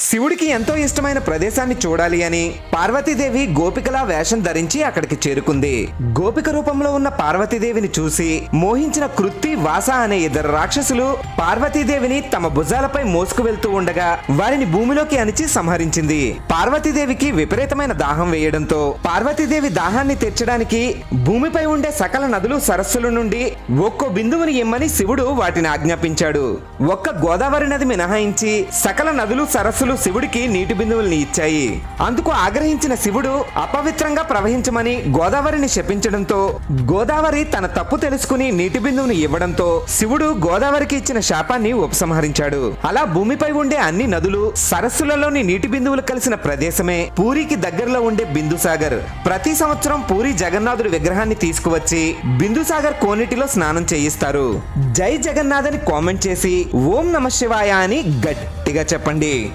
శివుడికి ఎంతో ఇష్టమైన ప్రదేశాన్ని చూడాలి అని పార్వతీదేవి గోపికలా వేషం ధరించి అక్కడికి చేరుకుంది. గోపిక రూపంలో ఉన్న పార్వతీదేవిని చూసి మోహించిన కృత్తి వాస అనే ఇద్దరు రాక్షసులు పార్వతీదేవిని తమ భుజాలపై మోసుకు వెళ్తూ ఉండగా వారిని భూమిలోకి అణిచి సంహరించింది. పార్వతీదేవికి విపరీతమైన దాహం వేయడంతో పార్వతీదేవి దాహాన్ని తెచ్చడానికి భూమిపై ఉండే సకల నదులు సరస్సుల నుండి ఒక్కో బిందువుని ఇమ్మని శివుడు వాటిని ఆజ్ఞాపించాడు. ఒక్క గోదావరి నది మినహాయించి సకల నదులు సరస్సులు శివుడికి నీటి బిందువుల్ని ఇచ్చాయి. అందుకు ఆగ్రహించిన శివుడు అపవిత్రంగా ప్రవహించమని గోదావరిని శపించడంతో గోదావరి తన తప్పు తెలుసుకుని నీటి బిందువుని ఇవ్వడంతో శివుడు గోదావరికి ఇచ్చిన శాపాన్ని ఉపసంహరించాడు. అలా భూమిపై ఉండే అన్ని నదులు సరస్సులలోని నీటి బిందువులు కలిసిన ప్రదేశమే పూరికి దగ్గరలో ఉండే బిందుసాగర్ ప్రతి సంవత్సరం పూరి జగన్నాథుడి విగ్రహాన్ని తీసుకువచ్చి బిందుసాగర్ కోనేటిలో స్నానం చేయిస్తారు. జై జగన్నాథ్ అని కామెంట్ చేసి ఓం నమ శివాయ అని గట్టిగా చెప్పండి.